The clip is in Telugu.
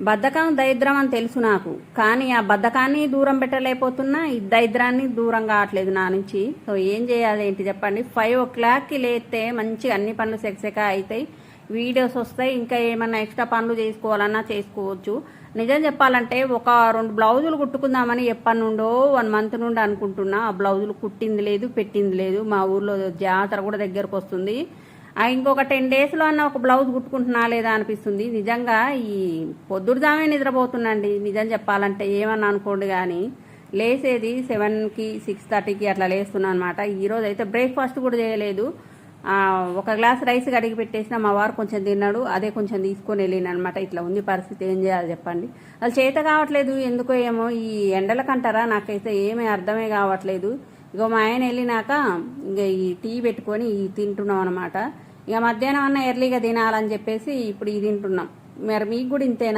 బద్ధకం దరిద్రం అని తెలుసు నాకు. కానీ ఆ బద్ధకాన్ని దూరం పెట్టలేకపోతున్నా ఈ దరిద్రాన్ని దూరం కావట్లేదు నా నుంచి. సో ఏం చేయాలి ఏంటి చెప్పండి? ఫైవ్ ఓ క్లాక్కి లేస్తే మంచిగా అన్ని పనులు సెక్సెక అవుతాయి వీడియోస్ వస్తాయి. ఇంకా ఏమన్నా ఎక్స్ట్రా పనులు చేసుకోవాలన్నా చేసుకోవచ్చు. నిజం చెప్పాలంటే ఒక రెండు బ్లౌజులు కుట్టుకుందామని ఎప్పటి నుండో వన్ మంత్ నుండి అనుకుంటున్నా. ఆ బ్లౌజులు కుట్టింది లేదు పెట్టింది లేదు. మా ఊర్లో జాతర కూడా దగ్గరకు వస్తుంది. ఇంకొక టెన్ డేస్లో అన్న ఒక బ్లౌజ్ కుట్టుకుంటున్నా లేదా అనిపిస్తుంది. నిజంగా ఈ పొద్దుడుదామే నిద్రపోతుందండి. నిజం చెప్పాలంటే ఏమన్నా అనుకోండి కానీ లేసేది సెవెన్కి సిక్స్ థర్టీకి అట్లా లేస్తున్నాను అనమాట ఈరోజు అయితే బ్రేక్ఫాస్ట్ కూడా చేయలేదు. ఒక గ్లాస్ రైస్ కడిగి పెట్టేసిన మా వారు కొంచెం తిన్నాడు. అదే కొంచెం తీసుకొని వెళ్ళిన అనమాట ఇట్లా ఉంది పరిస్థితి. ఏం చేయాలి చెప్పండి. అసలు చేత కావట్లేదు. ఎందుకో ఏమో ఈ ఎండలకంటారా నాకైతే ఏమీ అర్థమే కావట్లేదు. ఇగో మా ఆయన వెళ్ళినాక ఇంకా ఈ టీ పెట్టుకొని ఈ తింటున్నాం అనమాట ఇక మధ్యాహ్నం అన్న ఎర్లీగా తినాలని చెప్పేసి ఇప్పుడు ఇది తింటున్నాం. మరి మీకు కూడా ఇంతేనా?